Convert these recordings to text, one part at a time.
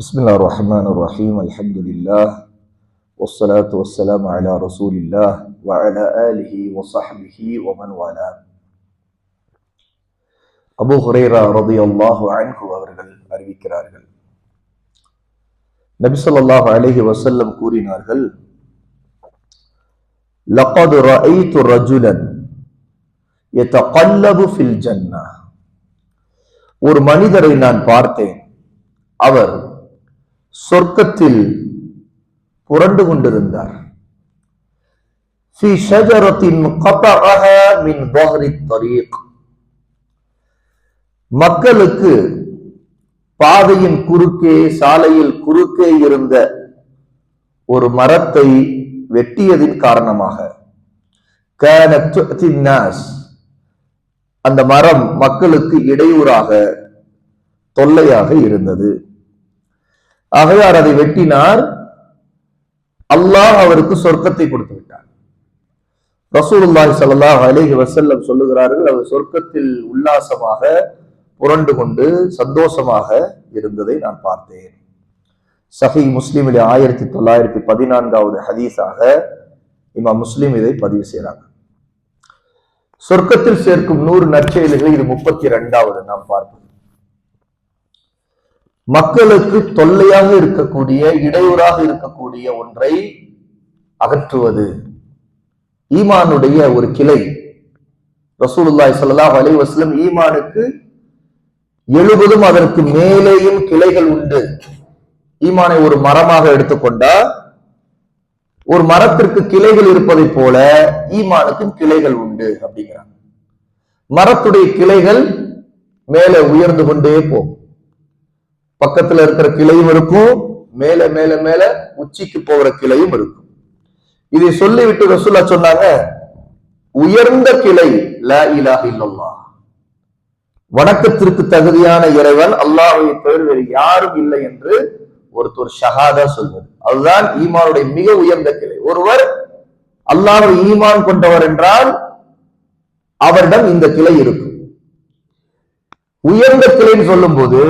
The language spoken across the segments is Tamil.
بسم الله الرحمن الرحيم الحمد لله والصلاة والسلام على رسول الله وعلى آله وصحبه ومن والاه. அபு ஹுரேரா ரதி அல்லாஹு نبي صلى الله عليه وسلم வசல்லம் கூறினார்கள் لقد رأيت رجلا يتقلب في الجنة ஒரு மனிதரை நான் பார்த்தேன் அவர் சொர்க்கத்தில் புரண்டு கொண்டிருந்தார். மக்களுக்கு பாதையின் குறுக்கே சாலையில் குறுக்கே இருந்த ஒரு மரத்தை வெட்டியதின் காரணமாக அந்த மரம் மக்களுக்கு இடையூறாக தொல்லையாக இருந்தது. ஆகையார் அதை வெட்டினார். அல்லாஹ் அவருக்கு சொர்க்கத்தை கொடுத்து விட்டார். ரசூலுல்லாஹி சல்லாஹ் அலேஹி வசல்லம் சொல்லுகிறார்கள் அவர் சொர்க்கத்தில் உல்லாசமாக புரண்டு கொண்டு சந்தோஷமாக இருந்ததை நான் பார்த்தேன். சஹி முஸ்லீமில் ஆயிரத்தி தொள்ளாயிரத்தி பதினான்காவது ஹதீஸாக இமா முஸ்லீம் இதை பதிவு செய்கிறாங்க. சொர்க்கத்தில் சேர்க்கும் நூறு நற்செயல்களை இது முப்பத்தி இரண்டாவது நாம் பார்ப்போம். மக்களுக்கு தொல்லையாக இருக்கக்கூடிய இடையூறாக இருக்கக்கூடிய ஒன்றை அகற்றுவது. ஈமானுடைய ஒரு கிளை. ரசூலுல்லாய் ஸல்லல்லாஹு வலி வஸ்லம் ஈமானுக்கு எழுபதும் அதற்கு மேலேயும் கிளைகள் உண்டு. ஈமானை ஒரு மரமாக எடுத்துக்கொண்டா ஒரு மரத்திற்கு கிளைகள் இருப்பதை போல ஈமானுக்கும் கிளைகள் உண்டு அப்படிங்கிறாங்க. மரத்துடைய கிளைகள் மேலே உயர்ந்து கொண்டே போகும். பக்கத்துல இருக்கிற கிளையும் இருக்கும். மேல மேல மேல உச்சிக்கு போகிற கிளையும் இருக்கும். இதை சொல்லிவிட்டு ரசூல்லா சொன்னாங்க உயர்ந்த கிளை லா இலாஹ இல்லல்லாஹ். வணக்கத்திற்கு தகுதியான இறைவன் அல்லாஹை தவிர வேறு யாரும் இல்லை என்று ஒருத்தர் ஷஹாதா சொல்வது. அதுதான் ஈமானுடைய மிக உயர்ந்த கிளை. ஒருவர் அல்லாஹை ஈமான் கொண்டவர் என்றால் அவரிடம் இந்த கிளை இருக்கும். உயர்ந்த கிளைன்னு சொல்லும் போது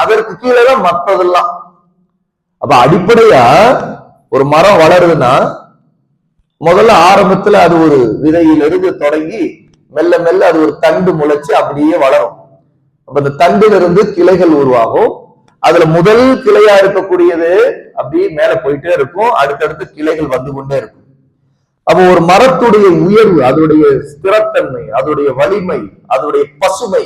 அதற்கு கீழே தான் மற்றதெல்லாம் அப்ப அடிப்படையா ஒரு மரம் வளருதுன்னா முதல்ல ஆரம்பத்துல அது ஒரு விதையிலிருந்து தொடங்கி மெல்ல மெல்ல அது ஒரு தண்டு முளைச்சு அப்படியே வளரும். அப்ப அந்த தண்டிலிருந்து கிளைகள் உருவாகும். அதுல முதல் கிளையா இருக்கக்கூடியது அப்படியே மேல போயிட்டே இருக்கும். அடுத்தடுத்து கிளைகள் வந்து கொண்டே இருக்கும். அப்போ ஒரு மரத்துடைய உயர்வு அதனுடைய ஸ்திரத்தன்மை அதனுடைய வலிமை அதனுடைய பசுமை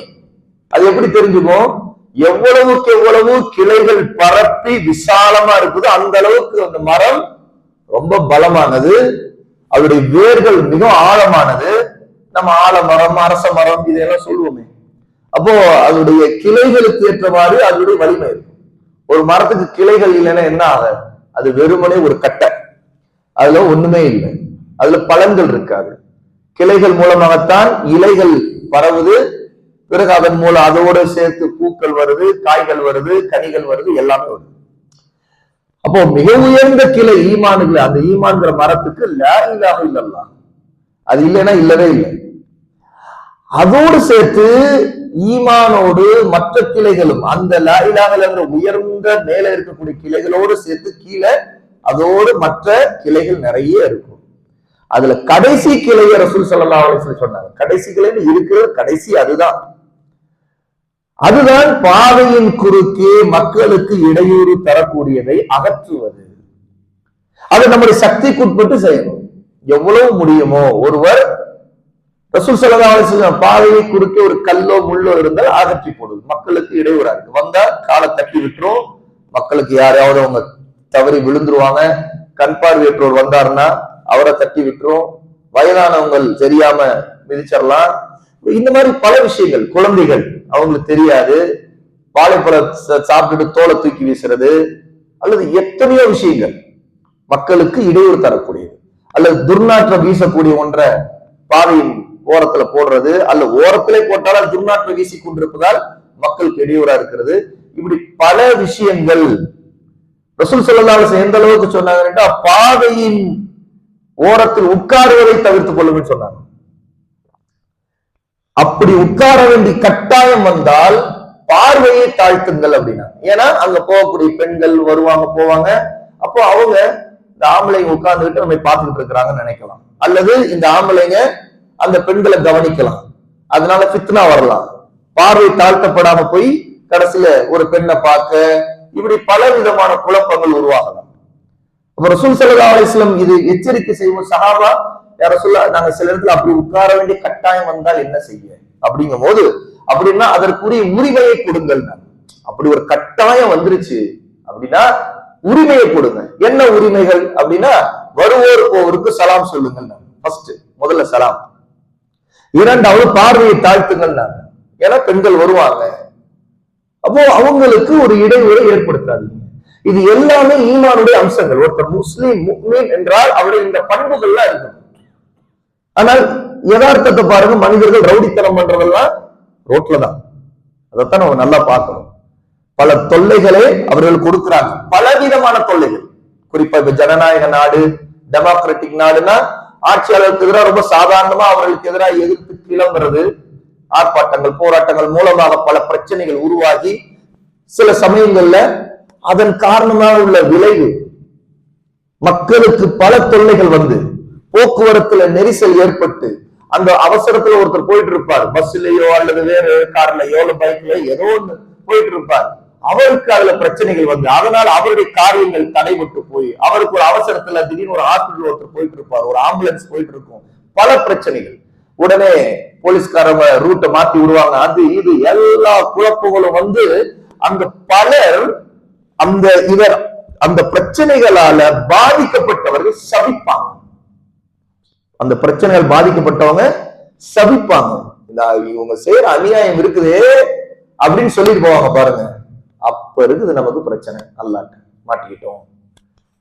அது எப்படி தெரிஞ்சுக்கும் எவ்வளவுக்கு எவ்வளவு கிளைகள் பரப்பி விசாலமா இருக்குதோ அந்த அளவுக்கு அந்த மரம் ரொம்ப பலமானது. அதனுடைய வேர்கள் மிக ஆழமானது. நம்ம ஆலமரம் அரச மரம் இதெல்லாம் சொல்லுவோமே. அப்போ அதனுடைய கிளைகளுக்கு ஏற்றவாறு அதனுடைய வலிமை இருக்கும். ஒரு மரத்துக்கு கிளைகள் இல்லைன்னா என்ன ஆக அது வெறுமனே ஒரு கட்டை. அதுல ஒண்ணுமே இல்லை. அதுல பலன்கள் இருக்காது. கிளைகள் மூலமாகத்தான் இலைகள் பரவுது. பிறகு அதன் மூலம் அதோட சேர்த்து பூக்கள் வருது காய்கள் வருது கனிகள் வருது எல்லாமே வருது. அப்போ மிக உயர்ந்த கிளை ஈமானுகள் அந்த ஈமான்கிற மரத்துக்கு லா இல்லாம இல்லல்லா. அது இல்லைன்னா இல்லவே இல்லை. அதோடு சேர்த்து ஈமானோடு மற்ற கிளைகளும் அந்த லா உயர்ந்த மேல இருக்கக்கூடிய கிளைகளோடு சேர்த்து கீழே அதோடு மற்ற கிளைகள் நிறைய இருக்கும். அதுல கடைசி கிளைய ரசூல் சல்லா சொன்னாங்க. கடைசி கிளைன்னு இருக்கிறது கடைசி அதுதான். அதுதான் பாதையின் குறுக்கே மக்களுக்கு இடையூறு தரக்கூடியதை அகற்றுவது. அது நம்முடைய சக்திக்குட்பட்டு செய்யணும். எவ்வளவு முடியுமோ ஒருவர் ரசூல் சல்லா பாதையை குறுக்கே ஒரு கல்லோ முள்ளோ இருந்தால் அகற்றி போடுது. மக்களுக்கு இடையூறா இருக்கு. வந்தா காலை தட்டி விட்டுரும். மக்களுக்கு யாரையாவது அவங்க தவறி விழுந்துருவாங்க. கண் பார்வையற்றோர் வந்தாருன்னா அவரை தட்டி விட்டுரும். வயதானவங்க தெரியாம மிதிச்சிடலாம் இந்த மாதிரி பல விஷயங்கள் குழந்தைகள் அவங்களுக்கு தெரியாது. வாழைப்பழம் சாப்பிட்டுட்டு தோலை தூக்கி வீசுறது அல்லது எத்தனையோ விஷயங்கள் மக்களுக்கு இடையூறு தரக்கூடியது. அல்லது துர்நாற்றம் வீசக்கூடிய ஒன்றை பாதையின் ஓரத்துல போடுறது அல்ல ஓரத்திலே போட்டாலும் துர்நாற்றம் வீசி கொண்டிருப்பதால் மக்களுக்கு இடையூறா இருக்கிறது. இப்படி பல விஷயங்கள். ரசூல் சொல்லலாம் எந்த அளவுக்கு சொன்னாங்க பாதையின் ஓரத்தில் உட்காருவதை தவிர்த்துக் கொள்ளுங்கன்னு சொன்னாங்க. அப்படி உட்கார வேண்டி கட்டாயம் வந்தால் பார்வையை தாழ்த்துங்கள் அப்படின்னா. ஏன்னா அங்க போகக்கூடிய பெண்கள் வருவாங்க போவாங்க. அப்போ அவங்க இந்த ஆம்பளைங்க உட்கார்ந்துகிட்டு நம்ம பார்த்துட்டு இருக்கிறாங்கன்னு நினைக்கலாம். அல்லது இந்த ஆம்பளைங்க அந்த பெண்களை கவனிக்கலாம். அதனால ஃபித்னா வரலாம். பார்வை தாழ்த்தப்படாம போய் கடைசியில ஒரு பெண்ணை பார்க்க இப்படி பல விதமான குழப்பங்கள் உருவாகலாம். அப்புறம் சுல்சலா அலிஸ்லம் இது எச்சரிக்கை செய்வோம் சஹாபா யார சொல்ல நாங்க சில இடத்துல அப்படி உட்கார வேண்டிய கட்டாயம் வந்தால் என்ன செய்ய? அப்படிங்கும் போது அப்படின்னா அதற்குரிய உரிமையை கொடுங்கள் அப்படி ஒரு கட்டாயம் வந்துருச்சு அப்படின்னா உரிமையை கொடுங்க. என்ன உரிமைகள் அப்படின்னா வருவோர் போவோருக்கு சலாம் சொல்லுங்கள் ஃபர்ஸ்ட் முதல்ல சலாம். இரண்டாவது பார்வையை தாழ்த்துங்கள் ஏன்னா பெண்கள் வருவாங்க. அப்போ அவங்களுக்கு ஒரு இடைவெளி ஏற்படுத்தாதீங்க. இது எல்லாமே ஈமானுடைய அம்சங்கள். ஒருத்தர் முஸ்லீம் முக்மீன் என்றால் அவருடைய இந்த பண்புகள்லாம் இருக்கணும் ஆனால் யதார்த்தத்தை பாருங்க மனிதர்கள் ரவுடித்தனம் பண்றதெல்லாம் ரோட்ல தான் அதைத்தான் நம்ம நல்லா பார்க்கணும். பல தொல்லைகளை அவர்கள் கொடுக்கிறாங்க. பலவிதமான தொல்லைகள். குறிப்பா இப்ப ஜனநாயக நாடு டெமோக்ராட்டிக் நாடுனா ஆட்சியாளருக்கு எதிராக ரொம்ப சாதாரணமா அவர்களுக்கு எதிராக எதிர்த்து கிளம்புறது ஆர்ப்பாட்டங்கள் போராட்டங்கள் மூலமாக பல பிரச்சனைகள் உருவாகி சில சமயங்கள்ல அதன் காரணமாக உள்ள விளைவு மக்களுக்கு பல தொல்லைகள் வந்து போக்குவரத்துல நெரிசல் ஏற்பட்டு அந்த அவசரத்துல ஒருத்தர் போயிட்டு இருப்பார் பஸ்லயோ அல்லது வேற கார்லயோ இல்ல பைக்லயோ ஏதோ ஒண்ணு போயிட்டு இருப்பார் அவருக்கு அதுல பிரச்சனைகள் வந்து. அதனால அவருடைய காரியங்கள் தடைபட்டு போய் அவருக்கு ஒரு அவசரத்துல திடீர்னு ஒரு ஹாஸ்பிட்டல் ஒருத்தர் போயிட்டு இருப்பார் ஒரு ஆம்புலன்ஸ் போயிட்டு இருக்கும் பல பிரச்சனைகள். உடனே போலீஸ்காரங்க ரூட்டை மாத்தி விடுவாங்க. அது இது எல்லா குழப்பங்களும் வந்து அந்த பலர் அந்த இவர் அந்த பிரச்சனைகளால பாதிக்கப்பட்டவர்கள் சபிப்பாங்க. அந்த பிரச்சனைகள் பாதிக்கப்பட்டவங்க சபிப்பாங்க. இந்த இவங்க செய்யற அநியாயம் இருக்குது அப்படின்னு சொல்லிட்டு போவாங்க பாருங்க. அப்ப இருக்குது நமக்கு பிரச்சனை. அல்லாட்ட மாட்டிக்கிட்டோம்.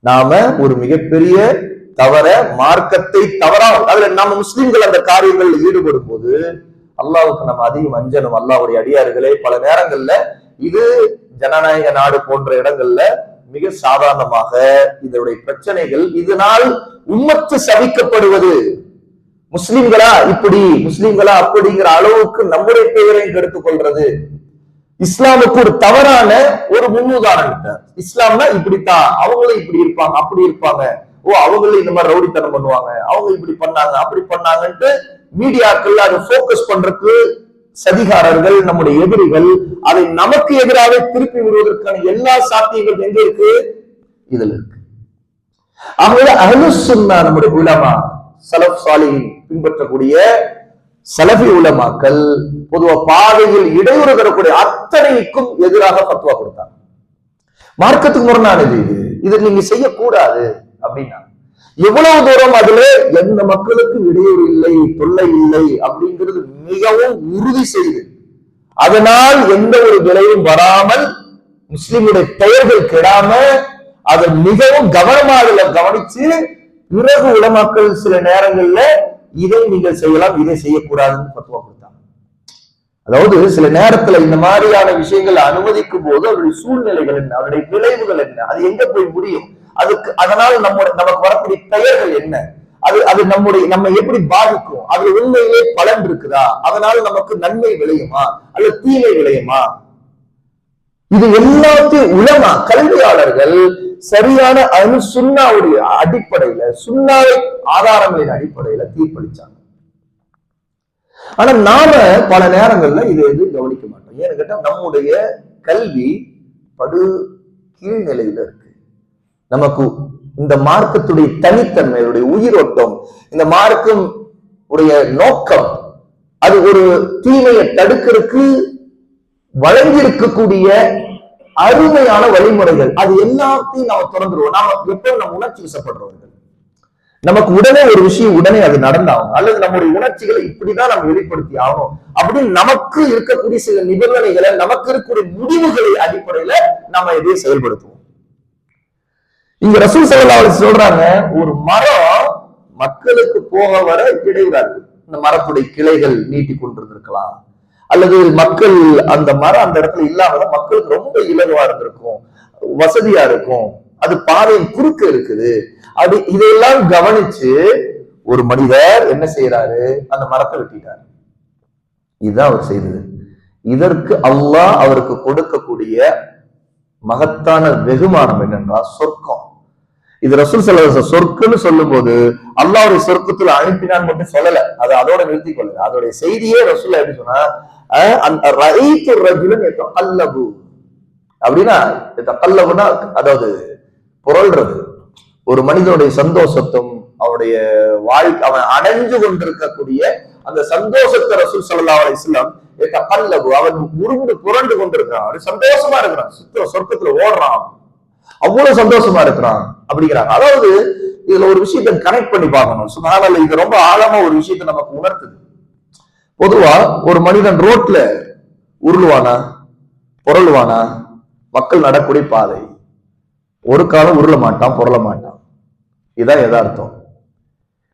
நாம ஒரு மிகப்பெரிய தவற மார்க்கத்தை தவறா அதுல நம்ம முஸ்லிம்கள் அந்த காரியங்களில் ஈடுபடும் போது அல்லாவுக்கு நம்ம அதிகம் அஞ்சனும் அல்லாவுடைய அடியார்களே பல நேரங்கள்ல இது ஜனநாயக நாடு போன்ற இடங்கள்ல மிக சாதாரணமாக இதனுடைய பிரச்சனைகள் இதனால் உம்மத்து சபிக்கப்படுவது. முஸ்லிம்களா இப்படி முஸ்லிம்களா அப்படிங்கிற அளவுக்கு நம்முடைய பெயரையும் கெடுத்துக் கொள்றது. இஸ்லாமுக்கு ஒரு தவறான ஒரு முன்னுதாரணத்தை இஸ்லாம்னா இப்படித்தான் அவங்களும் இப்படி இருப்பாங்க அப்படி இருப்பாங்க. ஓ அவங்களும் இந்த மாதிரி ரவுடித்தனம் பண்ணுவாங்க அவங்க இப்படி பண்ணாங்க அப்படி பண்ணாங்கன்ட்டு மீடியாக்கள் அதை போக்கஸ் பண்றதுக்கு சதிகாரர்கள் நம்முடைய எதிரிகள் அதை நமக்கு எதிராக திருப்பி விடுவதற்கான எல்லா சாத்தியங்கள் எங்க இருக்கு? இதுல இருக்கு. ஆகவே அஹலுசுன்னா நம்முடைய உலமா சலப் சாலி பின்பற்றக்கூடிய சலபி உலமாக்கள் பொதுவா பாதையில் இடையூறு தரக்கூடிய அத்தனைக்கும் எதிராக பத்துவா கொடுத்தாங்க. மார்க்கத்துக்கு முரணானது இது. இது நீங்க செய்யக்கூடாது அப்படின்னா. எவ்வளவு தூரம் அதுல எந்த மக்களுக்கு இடையூறு இல்லை தொல்லை இல்லை அப்படிங்கிறது மிகவும் உறுதி செய்து அதனால் எந்த ஒரு விளைவும் வராமல் முஸ்லிமுடைய பெயர்கள் கெடாம அதை மிகவும் கவனமாக கவனிச்சு பிறகு உலமாக்கள் சில நேரங்கள்ல இதை நீங்கள் செய்யலாம் இதை செய்யக்கூடாதுன்னு பத்துவா கொடுத்தாங்க. அதாவது சில நேரத்துல இந்த மாதிரியான விஷயங்களை அனுமதிக்கும் போது அவருடைய சூழ்நிலைகள் என்ன அவருடைய விளைவுகள் என்ன அது எங்க போய் முடியும்? அதுக்கு அதனால் நம்ம நமக்கு வரக்கூடிய பெயர்கள் என்ன? அது அது நம்முடைய நம்ம எப்படி பாதிக்கும்? அது உண்மையிலே பலன் இருக்குதா? அதனால நமக்கு நன்மை விளையுமா? அல்லது தீமை விளையுமா? இது எல்லாத்தையும் உலமா கல்வியாளர்கள் சரியான அனு சுண்ணாவுடைய அடிப்படையில சுண்ணாவை ஆதாரங்களின் அடிப்படையில தீர்ப்பளிச்சாங்க. ஆனா நாம பல நேரங்கள்ல இதை எது கவனிக்க மாட்டோம். ஏன்னு கேட்டா நம்முடைய கல்வி படு கீழ்நிலையில இருக்கு. நமக்கு இந்த மார்க்கத்துடைய தனித்தன்மையுடைய உயிரோட்டம் இந்த மார்க்கம் உடைய நோக்கம் அது ஒரு தீமையை தடுக்கிறதுக்கு வழங்கியிருக்கக்கூடிய அருமையான வழிமுறைகள். அது எல்லாத்தையும் நாம திறந்துருவோம். நாம எப்போ நம்ம உணர்ச்சி வசப்படுறவர்கள் நமக்கு உடனே ஒரு விஷயம் உடனே அது நடந்தாகும் அல்லது நம்முடைய உணர்ச்சிகளை இப்படிதான் நம்ம வெளிப்படுத்தி ஆகணும். அப்படின்னு நமக்கு இருக்கக்கூடிய சில நிபந்தனைகளை நமக்கு இருக்கக்கூடிய முடிவுகளை அடிப்படையில நம்ம எதையும் செயல்படுத்துவோம். இங்க ரசூல் சல்லா சொல்றாங்க ஒரு மரம் மக்களுக்கு போக வர இடையூறாரு இந்த மரத்துடைய கிளைகள் நீட்டி கொண்டிருந்திருக்கலாம். அல்லது மக்கள் அந்த மரம் அந்த இடத்துல இல்லாமல மக்களுக்கு ரொம்ப இலகுவா இருந்திருக்கும். வசதியா இருக்கும். அது பாதையின் குறுக்க இருக்குது. அது இதையெல்லாம் கவனிச்சு ஒரு மனிதர் என்ன செய்யறாரு அந்த மரத்தை வெட்டிட்டாரு. இதுதான் அவர் செய்தது. இதற்கு அல்லாஹ் அவருக்கு கொடுக்கக்கூடிய மகத்தான வெகுமானம் என்னென்றால் சொர்க்கம். இது ரசூல் சல்லா சொர்க்குன்னு சொல்லும் போது அல்லாவுடைய சொர்க்கத்துல அனுப்பினான் மட்டும் சொல்லல. அது அதோட நிறுத்தி கொள்ளல. அதோடைய செய்தியே ரசூல் எப்படி சொன்னா அஹ் அந்த ரைத்து ரஜுலன் அல்லபு. அப்படின்னா தக்கல்லபுனா அதாவது புரள்றது. ஒரு மனிதனுடைய சந்தோஷத்தும் அவனுடைய வாழ்க்கை அவன் அடைஞ்சு கொண்டிருக்கக்கூடிய அந்த சந்தோஷத்தை ரசூல் சல்லா அலிஸ்லாம் தக்கல்லபு அவன் உருண்டு புரண்டு கொண்டிருக்கிறான். அவன் சந்தோஷமா இருக்கிறான். சுத்த சொர்க்கத்துல ஓடுறான். அவ்வளவு சந்தோஷமா இருக்கிறான் அப்படிங்கிறாங்க. அதாவது இதுல ஒரு விஷயத்த கனெக்ட் பண்ணி பார்க்கணும். சுமாரில் இது ரொம்ப ஆழமா ஒரு விஷயத்தை நமக்கு உணர்த்துது. பொதுவா ஒரு மனிதன் ரோட்ல உருளுவானா? புரளுவானா? மக்கள் நடக்கூடிய பாதை. ஒரு காலம் உருள மாட்டான் புரள மாட்டான். இதான் எதார்த்தம்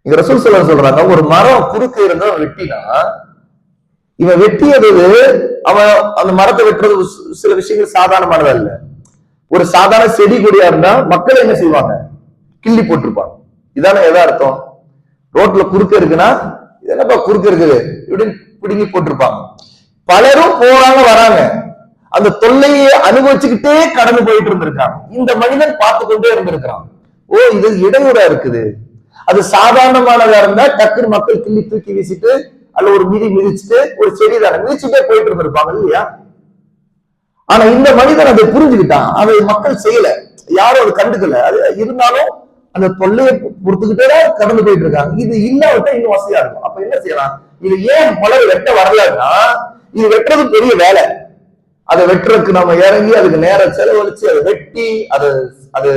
இங்க ரசூல் சொல்ல சொல்றாங்க ஒரு மரம் குறுக்க இருந்தா வெட்டினா இவன் வெட்டியது அவன் அந்த மரத்தை வெட்டுறது சில விஷயங்கள் சாதாரணமானதா இல்ல ஒரு சாதாரண செடி கொடியா இருந்தா மக்கள் என்ன செய்வாங்க? கிள்ளி போட்டிருப்பாங்க. இதான எதார்த்தம் ரோட்ல குறுக்க இருக்குன்னா என்னப்பா குறுக்க இருக்குது? இப்படின்னு பிடுங்கி போட்டிருப்பாங்க. பலரும் போறாங்க வராங்க. அந்த தொல்லையை அனுபவிச்சுக்கிட்டே கடந்து போயிட்டு இருந்திருக்காங்க. இந்த மனிதன் பார்த்து கொண்டே இருந்திருக்கிறான். ஓ இது இடையூறா இருக்குது. அது சாதாரணமானதா இருந்தா டக்குன்னு மக்கள் கிள்ளி தூக்கி வீசிட்டு அல்ல ஒரு மிதி மிதிச்சுட்டு ஒரு செடி தானே மிதிச்சுட்டே போயிட்டு இருந்திருப்பாங்க இல்லையா? ஆனா இந்த மனிதன் அதை புரிஞ்சுக்கிட்டான். அதை மக்கள் செய்யல. யாரும் அதை கண்டுக்கல. அது இருந்தாலும் அந்த தொல்லையை பொறுத்துக்கிட்டே கடந்து போயிட்டு இருக்காங்க. இது இல்லாவிட்டா இன்னும் வசதியா இருக்கும். அப்ப என்ன செய்யலாம்? இது ஏன் மலர் வெட்ட வரலன்னா இது வெட்டுறது பெரிய வேலை. அதை வெட்டுறதுக்கு நம்ம இறங்கி அதுக்கு நேரம் செலவழிச்சு அதை வெட்டி அதை அது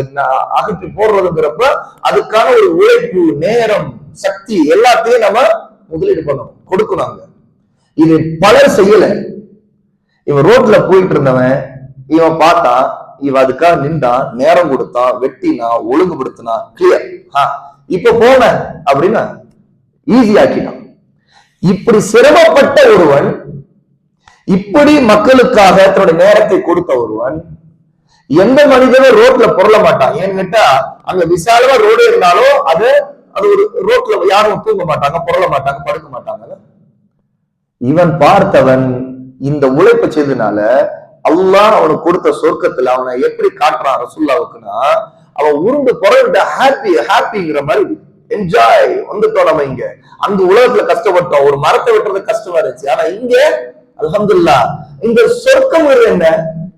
அகற்றி போடுறதுங்கிறப்ப அதுக்கான ஒரு உழைப்பு நேரம் சக்தி எல்லாத்தையும் நம்ம முதலீடு பண்ணணும். கொடுக்கணும் அங்க. இது பலர் செய்யல. இவன் ரோட்ல போயிட்டு இருந்தவன் இவன் பார்த்தா இவன் அதுக்காக நின்றான் நேரம் கொடுத்தான் வெட்டினா ஒழுங்குபடுத்தினா கிளியர் இப்ப போன அப்படின்னா ஈஸி ஆக்கிட்டான். இப்படி சிரமப்பட்ட ஒருவன் இப்படி மக்களுக்காக தன்னுடைய நேரத்தை கொடுத்த ஒருவன் எந்த மனிதனும் ரோட்ல பொருள மாட்டான். ஏன்னு கேட்டா அங்க விசாலமா ரோடு இருந்தாலும் அது அது ஒரு ரோட்ல யாரும் தூங்க மாட்டாங்க பொருள மாட்டாங்க படுக்க மாட்டாங்க. இவன் பார்த்தவன் இந்த உழைப்பை செய்தனால அல்லாஹ் அவனுக்கு கொடுத்த சொர்க்கத்துல அவனை எப்படி காட்டுறான் ரசுல்லாவுக்குன்னா அவன் உருண்டு குறைவிட்ட ஹாப்பி ஹாப்பிங்கிற மாதிரி என்ஜாய் வந்துட்டோம் நம்ம இங்க. அந்த உலகத்துல கஷ்டப்பட்டோம். ஒரு மரத்தை வெட்டுறது கஷ்டமா இருந்துச்சு. ஆனா இங்க அலமதுல்லா இந்த சொர்க்கம் என்ன?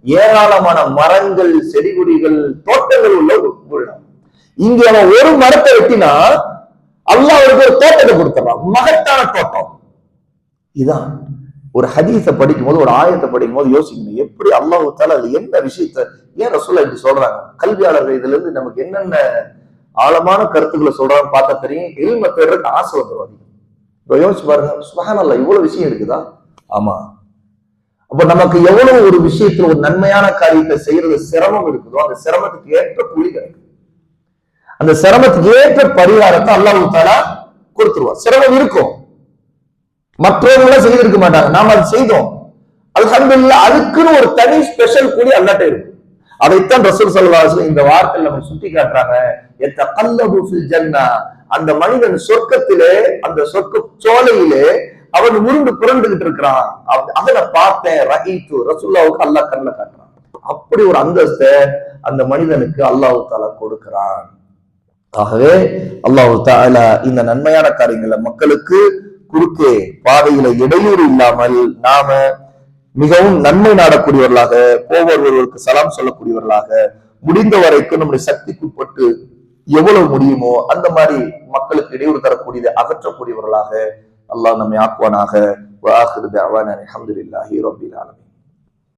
ஏராளமான மரங்கள் செடி கொடிகள் தோட்டங்கள் உள்ள ஒரு இங்க அவன் ஒரு மரத்தை வெட்டினா அல்லாஹ் அவருக்கு ஒரு தோட்டத்தை கொடுத்துறான். மகத்தான தோட்டம். இதான். ஒரு ஹதீஸை படிக்கும் போது ஒரு ஆயத்தை படிக்கும் போது யோசிக்கணும். எப்படி அல்லாஹால அது என்ன விஷயத்த ஏன் ரசூல்லா இப்படி சொல்றாங்க? கல்வியாளர்கள் இதுல இருந்து நமக்கு என்னென்ன ஆழமான கருத்துக்களை சொல்றான்னு பார்த்தா தெரியும். எல்ம தேடுறதுக்கு ஆசை வந்துடும் அதிகம். இப்போ யோசிச்சு பாருங்க சுபஹானல்லா இவ்வளவு விஷயம் இருக்குதா? ஆமா. அப்ப நமக்கு எவ்வளவு ஒரு விஷயத்துல ஒரு நன்மையான காரியத்தை செய்யறது சிரமம் இருக்குதோ அந்த சிரமத்துக்கு ஏற்ற கூலி கிடைக்கும். அந்த சிரமத்துக்கு ஏற்ற பரிகாரத்தை அல்லாஹு தாலா கொடுத்துருவான் சிரமம் இருக்கும். மற்றவங்களும் செய்திருக்க மாட்டாங்க. நாம அதை செய்தோம். அல்ஹம்துல்லா அதுக்குன்னு ஒரு தனி ஸ்பெஷல் கூலி அல்லாட்ட இருக்கு. அதைத்தான் ரசூல் சல்லாஹ் இந்த வார்த்தையில் நம்ம சுட்டி காட்டுறாங்க. எத்த கல்லபு ஜன்னா. அந்த மனிதன் சொர்க்கத்திலே அந்த சொர்க்க சோலையிலே அவன் உருண்டு புரண்டுகிட்டு இருக்கிறான். அதை பார்த்தேன் ரஹீத்து. ரசுல்லாவுக்கு அல்லாஹ் கண்ணில் காட்டுறான். அப்படி ஒரு அந்தஸ்தை அந்த மனிதனுக்கு அல்லாஹு தாலா கொடுக்கிறான். ஆகவே அல்லாஹு தாலா இந்த நன்மையான காரியங்களை மக்களுக்கு குறுக்கே பாதையில இடையூறு இல்லாமல் நாம மிகவும் நன்மை நாடக்கூடியவர்களாக போவர்களுக்கு சலாம் சொல்லக்கூடியவர்களாக முடிந்த வரைக்கும் நம்முடைய சக்திக்குட்பட்டு எவ்வளவு முடியுமோ அந்த மாதிரி மக்களுக்கு இடையூறு தரக்கூடியதை அகற்றக்கூடியவர்களாக அல்லாஹ் நம்மை ஆக்குவானாக. வாஹிரு அவான அலமதுல்லாஹி ரபில் ஆலமி